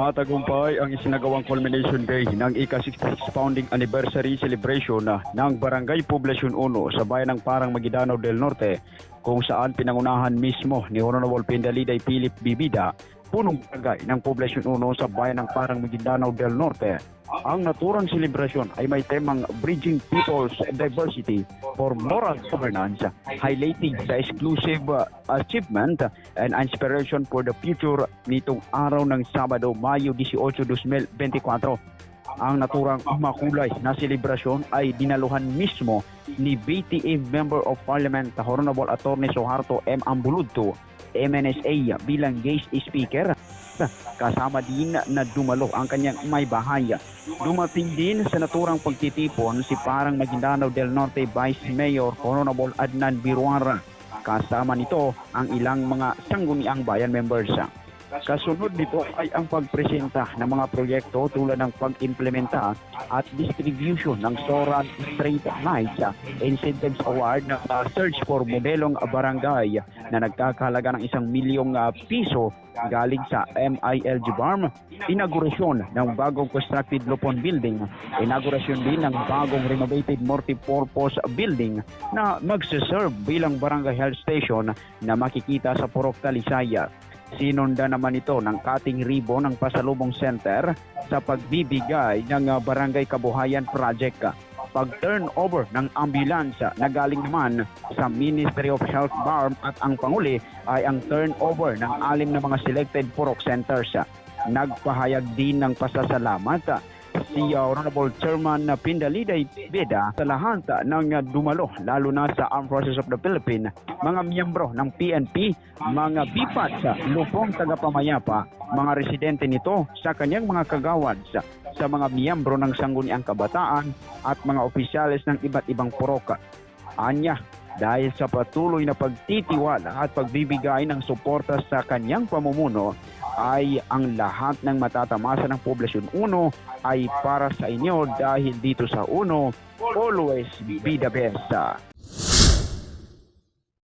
Matagumpay ang isinagawang culmination day ng ika-66 founding anniversary celebration ng Barangay Poblacion 1 sa bayan ng Parang Maguindanao del Norte kung saan pinangunahan mismo ni Honorable Pindaliday Philip Bibida punong barangay ng Poblacion 1 sa bayan ng Parang Maguindanao del Norte. Ang naturang selebrasyon ay may temang Bridging People's Diversity for Moral Governance, highlighting sa exclusive uh, achievement and inspiration for the future nitong araw ng Sabado, Mayo 18, 2024. Ang naturang makulay na selebrasyon ay dinaluhan mismo ni BTA Member of Parliament Honorable Attorney Soharto M. Ambuludto, MNSA bilang guest speaker kasama din na dumalo ang kanyang may bahay. Dumating din sa naturang pagtitipon si Parang Maguindanao del Norte Vice Mayor Honorable Adnan Biruara. Kasama nito ang ilang mga sangguniang bayan members. Kasunod nito ay ang pagpresenta ng mga proyekto tulad ng pag-implementa at distribution ng Soran Street Lights Incentives Award na uh, Search for Modelong Barangay na nagkakahalaga ng isang milyong uh, piso galing sa MILG BARM, inaugurasyon ng bagong constructed Lupon Building, inaugurasyon din ng bagong renovated multi-purpose building na magsiserve bilang barangay health station na makikita sa Purok Talisaya. Sinunda naman ito ng cutting ribbon ng Pasalubong Center sa pagbibigay ng uh, Barangay Kabuhayan Project. Pag-turnover ng ambulansya na galing naman sa Ministry of Health BARM at ang panguli ay ang turnover ng alim na mga selected Purok Centers. Nagpahayag din ng pasasalamat si uh, Honorable Chairman Pindaliday Beda sa lahat ng uh, dumalo lalo na sa Armed Forces of the Philippines, mga miyembro ng PNP, mga bipat lupong tagapamayapa, mga residente nito sa kanyang mga kagawad sa, sa mga miyembro ng Sangguniang Kabataan at mga opisyalis ng iba't ibang poroka. Anya, dahil sa patuloy na pagtitiwala at pagbibigay ng suporta sa kanyang pamumuno, ay ang lahat ng matatamasa ng poblasyon 1 ay para sa inyo dahil dito sa 1, always be the best.